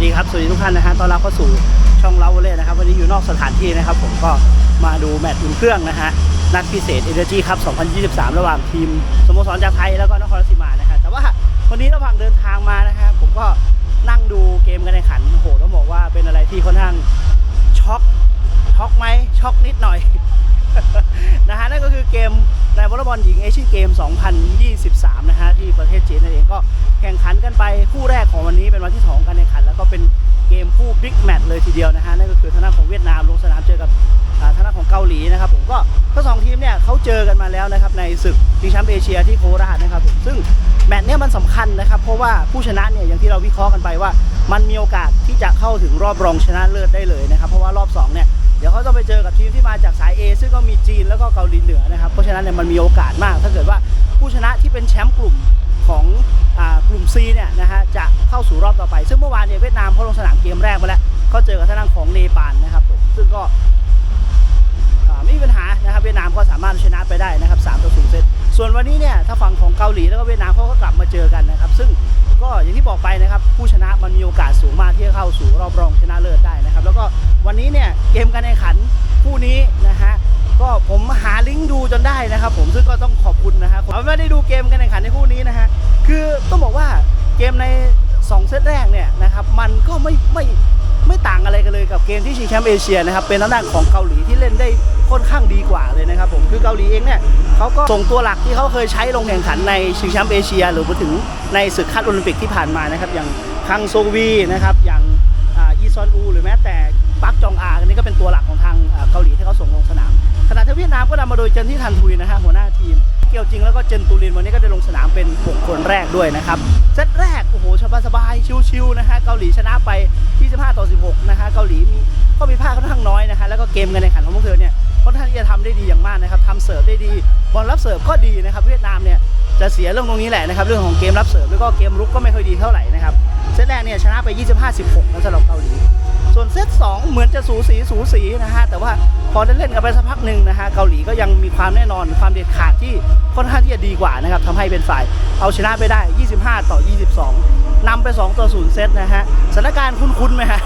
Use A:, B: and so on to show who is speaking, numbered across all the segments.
A: วัสดีครับ สวัสดีทุกท่านนะฮะ ตอนรับเข้าสู่ช่องเราเล่นะครับ วันนี้อยู่นอกสถานที่นะครับ ผมก็มาดูแมตช์อุ่นเครื่องนะฮะ นัดพิเศษ Energy ครับ 2023 ระหว่างทีมสโมสรจากไทยแล้วก็นครราชสีมานะฮะ แต่ว่าวันนี้ระหว่างเดินทางมานะฮะ ผมก็นั่งดูเกมกันในขันโหต้องบอกว่าเป็นอะไรที่ค่อนข้างช็อกช็อกไหมช็อกนิดหน่อย นะฮะนั่นก็คือเกมใน วอลเลย์บอลหญิงเอเชียนเกม 2023 นะฮะที่ประเทศจีนนั่นเองก็แข่งขันกันไปคู่แรกของวันนี้เป็นวันที่2การแข่งขัน แล้วก็เป็นเกมคู่บิ๊กแมตช์เลยทีเดียวนะฮะนั่นก็คือทางด้านของเวียดนามลงสนามเจอกับอ่าทางด้านของเกาหลีนะครับผมก็ทั้งสองทีมเนี่ยเขาเจอกันมาแล้วนะครับในศึกชิงแชมป์เอเชียที่โคราชนะครับผมซึ่งแมตช์เนี้มันสำคัญนะครับเพราะว่าผู้ชนะเนี่ยอย่างที่เราวิเคราะห์กันไปว่า มันมีโอกาสที่จะเข้าถึงรอบรองชนะเลิศได้เลยนะครับเพราะว่ารอบสองเนี่ยเดี๋ยวเขาต้องไปเจอกับทีมที่มาจากสาย A ซึ่งก็มีจีนแล้วก็เกาหลีเห นั้นเนี่ยมันมีโอกาสมาก ถ้าเกิดว่าผู้ชนะที่เป็นแชมป์กลุ่มของอกลุ่ม C เนี่ยนะฮะจะเข้าสู่รอบต่อไป ซึ่งเมื่อวานเนี่ยเวียดนามเขาลงสนามเกมแรกมาแล้วก็เจอกับทางด้านของเนปาลนะครับผมซึ่งก็ไม่มีปัญหานะครับเวียดนามก็สามารถชนะไปได้นะครับ3ต่อ0เซตส่วนวันนี้เนี่ยถ้าฝั่งของเกาหลีแล้วก็เวียดนามเขาก็กลับมาเจอกันนะครับ ซึ่งก็อย่างที่บอกไปนะครับผู้ชนะมันมีโอกาสสูงมากที่จะเข้าสู่รอบรองชนะเลิศได้นะครับ แล้วก็วันนี้เนี่ยเกมการแข่งขันคู่นี้นะฮะ ก็ผมหาลิงก์ดูจนได้นะครับผมซึ่งก็ต้องขอบคุณนะฮะผมไม่ได้ดูเกมการแข่งขันในคู่นี้นะฮะคือต้องบอกว่าเกมใน 2 เซตแรกเนี่ยนะครับมันก็ไม่ไม่ไม่ต่างอะไรกันเลยกับเกมที่ชิงแชมป์เอเชียนะครับเป็นทางด้านของเกาหลีที่เล่นได้ค่อนข้างดีกว่าเลยนะครับผมคือเกาหลีเองเนี่ยเขาก็ส่งตัวหลักที่เขาเคยใช้ลงแข่งขันในชิงแชมป์เอเชีย หรือมาถึงในศึกคัดโอลิมปิกที่ผ่านมานะครับอย่างคังโซวีนะครับอย่างอีซอนอู หรือแม้แต่ปักจองอา ก็นำมาโดยเจนที่ทันทุยนะฮะหัวหน้าทีม เกี่ยวจริงแล้วก็เจนตูรินวันนี้ก็ได้ลงสนามเป็น 6 คนแรกด้วยนะครับเซตแรกโอ้โหสบายๆชิวๆนะฮะเกาหลีชนะไป25ต่อ16นะฮะเกาหลีมีข้อผิดพลาดค่อนข้างน้อยนะฮะแล้วก็เกมการแข่งขันของพวกเธอเนี่ยค่อนข้างที่จะทำได้ดีอย่างมากนะครับทำเสิร์ฟได้ดีบอลรับเสิร์ฟก็ดีนะครับเวียดนามเนี่ยจะเสียเรื่องตรงนี้แหละนะครับเรื่องของเกมรับเสิร์ฟแล้วก็เกมรุกก็ไม่ค่อยดีเท่าไหร่นะครับเซตแรกเนี่ยชนะไป 25-16นะสำหรับเกาหลี ส่วนเซต2เหมือนจะสูสีสูสีนะฮะแต่ว่าพอได้เล่นกันไปสักพักหนึ่งนะฮะเกาหลีก็ยังมีความแน่นอนความเด็ดขาดที่ค่อนข้างที่จะดีกว่านะครับทำให้เป็นฝ่ายเอาชนะไปได้ 25 ต่อ 22นำไป 2 ต่อ 0 เซตนะฮะสถานการณ์คุ้นๆไหมฮะ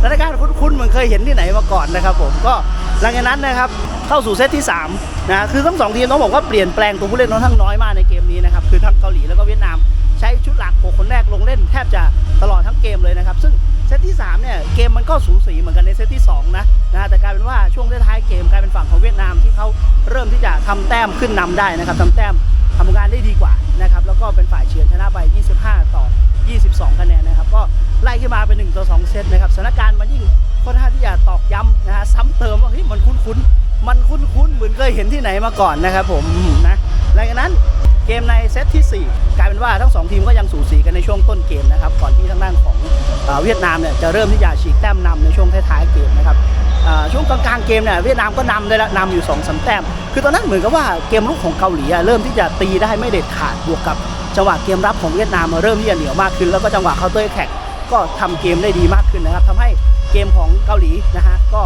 A: สถานการณ์คุ้นๆเหมือนเคยเห็นที่ไหนมาก่อนนะครับผมก็หลังจากนั้นนะครับเข้าสู่เซตที่3นะคือทั้งสองทีมต้องบอกว่าเปลี่ยนแปลงตัวผู้เล่นค่อนข้างน้อยมากในเกมนี้นะครับคือทั้งเกาหลีแล้วก็เวียดนาม ใช้ชุดหลัก6คนแรกลงเล่นแทบจะตลอดทั้งเกมเลยนะครับซึ่ง ตที่3เนี่ยเกมมันก็สูสีเหมือนกันในเซตที่2นะนะฮะแต่กลายเป็นว่าช่วงท้ายเกมกลายเป็นฝั่งของเวียดนามที่เขาเริ่มที่จะทำแต้มขึ้นนำได้นะครับทำแต้มทำงานได้ดีกว่านะครับแล้วก็เป็นฝ่ายเฉือนชนะไป 25 ต่อ 22 คะแนนนะครับก็ไล่ขึ้นมาเป็น1ต่อ2เซตนะครับสถานการณ์มันยิ่งค่อนข้างที่จะตอกย้ำนะฮะซ้ำเติมว่าเฮ้ยมันคุ้นๆมันคุ้นๆเหมือนเคยเห็นที่ไหนมาก่อนนะครับผมนะหลังจากนั้น เกมในเซตที่ 4 กลายเป็นว่าทั้ง 2 ทีมก็ยังสูสีกันในช่วงต้นเกมนะครับ ก่อนที่ทางด้านของเวียดนามเนี่ยจะเริ่มที่จะฉีกแต้มนำในช่วงท้ายๆเกมนะครับช่วงกลางๆเกมเนี่ยเวียดนามก็นำได้แล้วนำอยู่2องสามแต้ม คือตอนนั้นเหมือนกับว่าเกมลุกของเกาหลีเริ่มที่จะตีได้ไม่เด็ดขาดบวกกับจังหวะเกมรับของเวียดนามมาเริ่มที่จะเหนียวมากขึ้น แล้วก็จังหวะเคาน์เตอร์แท็กก็ทำเกมได้ดีมากขึ้นนะครับทำให้เกมของเกาหลีนะฮะก็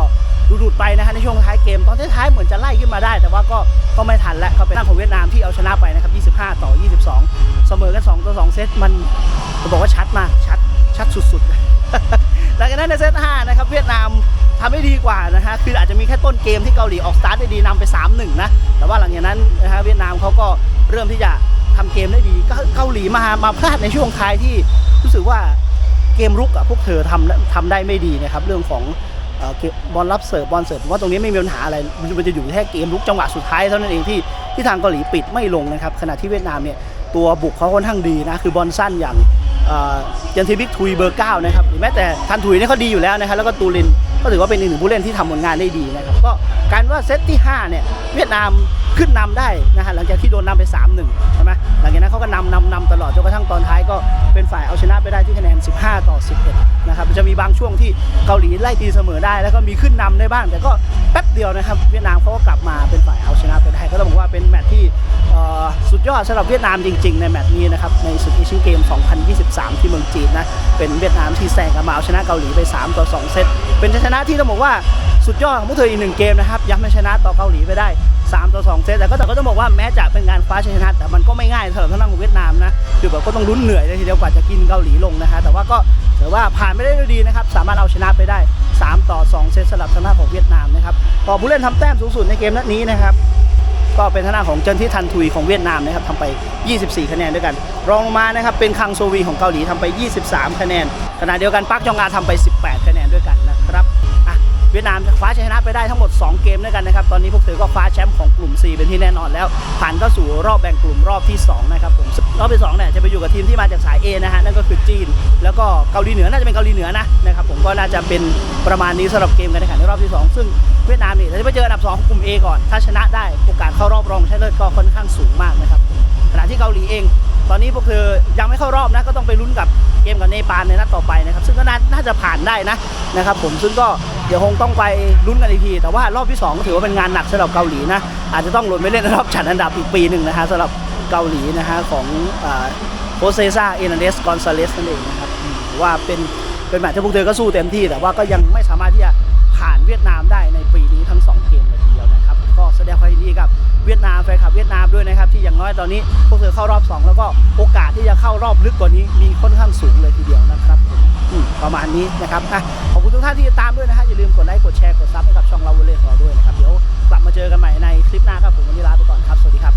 A: ดูดูดไปนะฮะในช่วงท้ายเกม ตอนท้ายๆเหมือนจะไล่ขึ้นมาได้ แต่ว่าก็ก็ไม่ทันแล้วก็เป็นทางของเวียดนามที่เอาชนะไปนะครับ 25 ต่อ 22 เสมอกัน 2 ต่อ 2 เซตมันผมบอกว่าชัดมากชัดชัดสุดๆหลังจากนั้นในเซต5นะครับเวียดนามทำได้ดีกว่านะฮะคืออาจจะมีแค่ต้นเกมที่เกาหลีออกสตาร์ทได้ดีนำไป 3-1 นะ แต่ว่าหลังจากนั้นนะฮะเวียดนามเขาก็เริ่มที่จะทำเกมได้ดีก็เกาหลีมามาพลาดในช่วงท้ายที่รู้สึกว่าเกมรุกอะพวกเธอทำทำได้ไม่ดีนะครับเรื่องของ บอลรับเสิร์ฟบอลเสิร์ฟว่าตรงนี้ไม่มีปัญหาอะไรมันจะอยู่แค่เกมลุกจังหวะสุดท้ายเท่านั้นเองที่ที่ทางเกาหลีปิดไม่ลงนะครับขณะที่เวียดนามเนี่ยตัวบุกเขาค่อนข้างดีนะคือบอลสั้นอย่างยันทีบิกทุยเบอร์เก้านะครับแม้แต่ทันทุยนี่เขาดีอยู่แล้วนะครับแล้วก็ตูรินก็ถือว่าเป็นอีกหนึ่งผู้เล่นที่ทำผลงานได้ดีนะครับก็การว่าเซตที่5เนี่ยเวียดนามขึ้นนำได้นะฮะหลังจากที่โดนนำไป 3-1ใช่ไหมหลังจากนั้นเขาก็นำนำนำตลอดจนกระทั่งตอนท้ายก็ เป็นฝ่ายเอาชนะไปได้ที่คะแนน 15 ต่อ 11 นะครับจะมีบางช่วงที่เกาหลีไล่ตีเสมอได้ แล้วก็มีขึ้นนำได้บ้าง แต่ก็แป๊บเดียวนะครับ เวียดนามเขาก็กลับมาเป็นฝ่ายเอาชนะไปได้ ก็ต้องบอกว่าเป็นแมตช์ที่สุดยอดสำหรับเวียดนามจริง ๆ ในแมตช์นี้นะครับในศึกเอเชียนเกม 2023 ที่เมืองจีนนะเป็นเวียดนามที่แซงกันมาเอาชนะเกาหลีไป 3 ต่อ 2 เซตเป็นชัยชนะที่ต้องบอกว่าสุดยอดของพวกเธออีกหนึ่งเกมนะครับย้ำให้ชนะต่อเกาหลีไปได้ 3 ต่อ 2 เซตแต่ก็แต่ก็ต้องบอกว่าแม้จะเป็นการคว้าชัยชนะ แต่มันก็ไม่ง่ายสำหรับทางด้านของเวียดนามนะคือแบบก็ต้องลุ้นเหนื่อยเลยทีเดียวกว่าจะกินเกาหลีลงนะฮะแต่ว่าก็ถือแต่ว่าผ่านไม่ได้ด้วยดีนะครับสามารถเอาชนะไปได้ 3 ต่อ 2 เซตสลับทางด้านของเวียดนามนะครับก็ผู้เล่นทำแต้มสูงสุดในเกมนัดนี้นะครับก็เป็นทางด้านของเจินที่ทันทุยของเวียดนามนะครับทำไป 24 คะแนนด้วยกัน รองลงมานะครับเป็นคังโซวีของเกาหลีทำไป 23 คะแนนขณะเดียวกันปักยองอาทำไป 18 คะแนน เวียดนามคว้าชัยชนะไปได้ทั้งหมด 2 เกมด้วยกันนะครับ ตอนนี้พวกเธอก็คว้าแชมป์ของกลุ่ม C เป็นที่แน่นอนแล้ว ผ่านเข้าสู่รอบแบ่งกลุ่มรอบที่ 2 นะครับผม รอบที่2เนี่ยจะไปอยู่กับทีมที่มาจากสาย A นะฮะ นั่นก็คือจีน แล้วก็เกาหลีเหนือ น่าจะเป็นเกาหลีเหนือนะนะครับผม ก็น่าจะเป็นประมาณนี้สำหรับเกมการแข่งขันในรอบที่ 2 ซึ่งเวียดนามเนี่ยจะไปเจออันดับ 2 ของกลุ่ม A ก่อน ถ้าชนะได้โอกาสเข้ารอบรองชนะเลิศก็ค่อนข้างสูงมากนะครับขณะที่เกาหลีเอง ตอนนี้พวกเธอยังไม่เข้ารอบนะ ก็ต้องไปลุ้นกับเกมกับเนปาลในนัดต่อไปนะครับ ซึ่งก็น่าน่าจะผ่านได้นะนะครับ ผมซึ่งก็เดี๋ยวคงต้องไปลุ้นกันอีกที แต่ว่ารอบที่สองก็ถือว่าเป็นงานหนักสำหรับเกาหลีนะอาจจะต้องหล่นไปเล่นในรอบจัดอันดับอีกปีหนึ่งนะฮะสำหรับเกาหลีนะฮะของโคเซซ่าเอเนเดสกอนซาเลสนั่นเองนะครับว่าเป็นเป็นแมตช์ที่พวกเธอก็สู้เต็มที่ แต่ว่าก็ยังไม่สามารถที่จะผ่านเวียดนามได้ในปีนี้ทั้งสองเกมเลยทีเดียวนะครับ ก็แสดงความยินดีกับเวียดนามแฟนคลับเวียดนามด้วยนะครับ ที่อย่างน้อยตอนนี้พวกเธอเข้ารอบ 2 แล้วก็โอกาสที่จะเข้ารอบลึกกว่านี้มีค่อนข้างสูงเลยทีเดียวนะครับประมาณนี้นะครับขอบคุณทุกท่านที่ติดตามด้วยนะฮะอย่าลืมกดไลค์กดแชร์กดซับให้กับช่องเราเวเล่ของเราด้วยนะครับเดี๋ยวกลับมาเจอกันใหม่ในคลิปหน้าครับผมวันนี้ลาไปก่อนครับสวัสดีครับ